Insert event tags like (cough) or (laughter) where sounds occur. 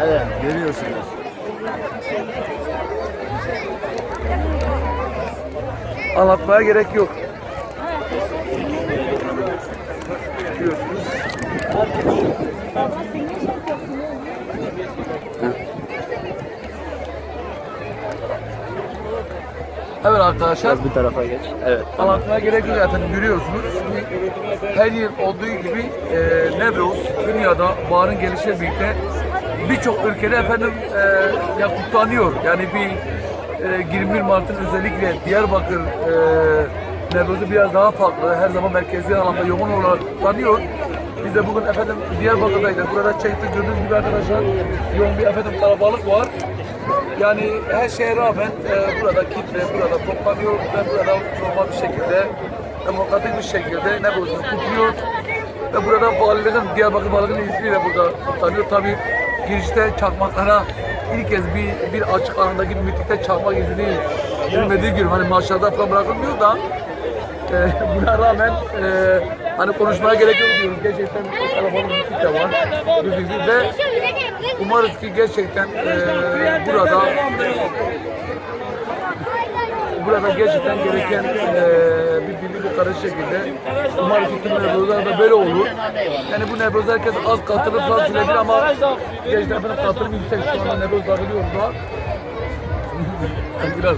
Evet. Görüyorsunuz. Anlatmaya gerek yok. Görüyorsunuz. Evet arkadaşlar. Biraz bu tarafa geç. Evet. Anlatmaya gerek yok zaten görüyorsunuz. Her yıl olduğu gibi e, Nevroz dünyada baharın gelişiyle birlikte birçok ülkede efendim e, ya kutlanıyor. Yani bir e, 21 Mart'ın özellikle Diyarbakır e, Nevroz'u biraz daha farklı. Her zaman merkezi alanda yoğun olarak kutlanıyor. Biz de bugün efendim Diyarbakır'daydık. Burada çektik gördüğünüz gibi arkadaşlar yoğun bir efendim kalabalık var. Yani her şeye rağmen e, burada kitle burada toplanıyor ve burada normal bir şekilde demokratik bir şekilde ne bulursunuz kutluyor. Ve burada valiliğin, Diyarbakır Valiliği'nin izniyle burada kutlanıyor. Tabii girişte çakmaklara ilk kez bir, bir açık alandaki bir mitikte çakmak izni verilmediği gün hani maşallah falan bırakılmıyor da e, (laughs) buna rağmen e, hani konuşmaya gerek yok diyoruz. Gerçekten kalabalık bir kitle var. Ve umarız ki gerçekten e, burada burada gerçekten gereken e, bir birlik bir karış şekilde umarız ki tüm nevrozlar da böyle olur. Yani bu nevroz herkes az katılır falan söyleyebilir ama gerçekten benim katılım yüksek şu anda nevroz da biliyorum (laughs) da. Biraz